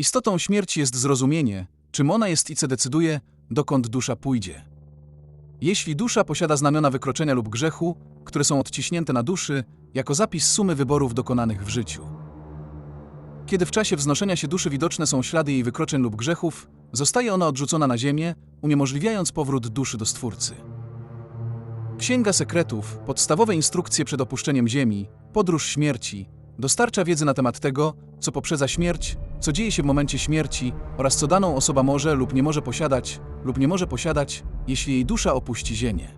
Istotą śmierci jest zrozumienie, czym ona jest i co decyduje, dokąd dusza pójdzie. Jeśli dusza posiada znamiona wykroczenia lub grzechu, które są odciśnięte na duszy, jako zapis sumy wyborów dokonanych w życiu. Kiedy w czasie wznoszenia się duszy widoczne są ślady jej wykroczeń lub grzechów, zostaje ona odrzucona na ziemię, uniemożliwiając powrót duszy do Stwórcy. Księga Sekretów, podstawowe instrukcje przed opuszczeniem Ziemi, podróż śmierci, dostarcza wiedzy na temat tego, co poprzedza śmierć, co dzieje się w momencie śmierci oraz co daną osoba może lub nie może posiadać, lub nie może posiadać, jeśli jej dusza opuści Ziemię.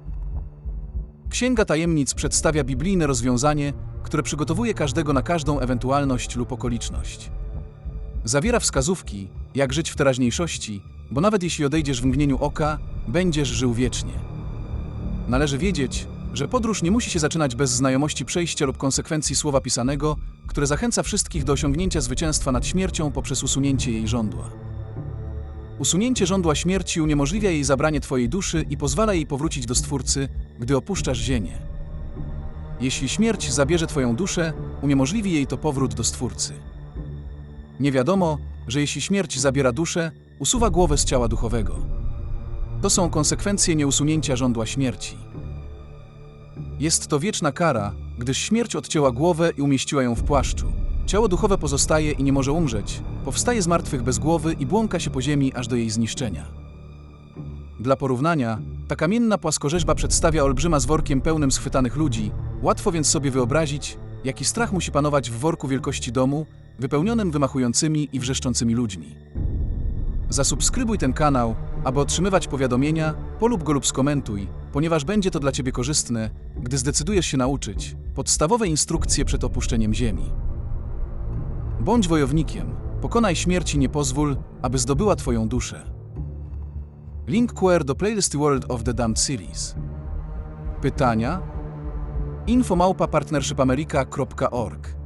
Księga Tajemnic przedstawia biblijne rozwiązanie, które przygotowuje każdego na każdą ewentualność lub okoliczność. Zawiera wskazówki, jak żyć w teraźniejszości, bo nawet jeśli odejdziesz w mgnieniu oka, będziesz żył wiecznie. Należy wiedzieć, że podróż nie musi się zaczynać bez znajomości przejścia lub konsekwencji słowa pisanego, które zachęca wszystkich do osiągnięcia zwycięstwa nad śmiercią poprzez usunięcie jej żądła. Usunięcie żądła śmierci uniemożliwia jej zabranie Twojej duszy i pozwala jej powrócić do Stwórcy, gdy opuszczasz Ziemię. Jeśli śmierć zabierze Twoją duszę, uniemożliwi jej to powrót do Stwórcy. Nie wiadomo, że jeśli śmierć zabiera duszę, usuwa głowę z ciała duchowego. To są konsekwencje nieusunięcia żądła śmierci. Jest to wieczna kara, gdyż śmierć odcięła głowę i umieściła ją w płaszczu. Ciało duchowe pozostaje i nie może umrzeć, powstaje z martwych bez głowy i błąka się po ziemi aż do jej zniszczenia. Dla porównania, ta kamienna płaskorzeźba przedstawia olbrzyma z workiem pełnym schwytanych ludzi, łatwo więc sobie wyobrazić, jaki strach musi panować w worku wielkości domu, wypełnionym wymachującymi i wrzeszczącymi ludźmi. Zasubskrybuj ten kanał, aby otrzymywać powiadomienia, polub go lub skomentuj, ponieważ będzie to dla Ciebie korzystne, gdy zdecydujesz się nauczyć podstawowe instrukcje przed opuszczeniem Ziemi. Bądź wojownikiem, pokonaj śmierć i nie pozwól, aby zdobyła Twoją duszę. Link QR do playlisty World of the Damned Series. Pytania? info małpa partnershipamerica.org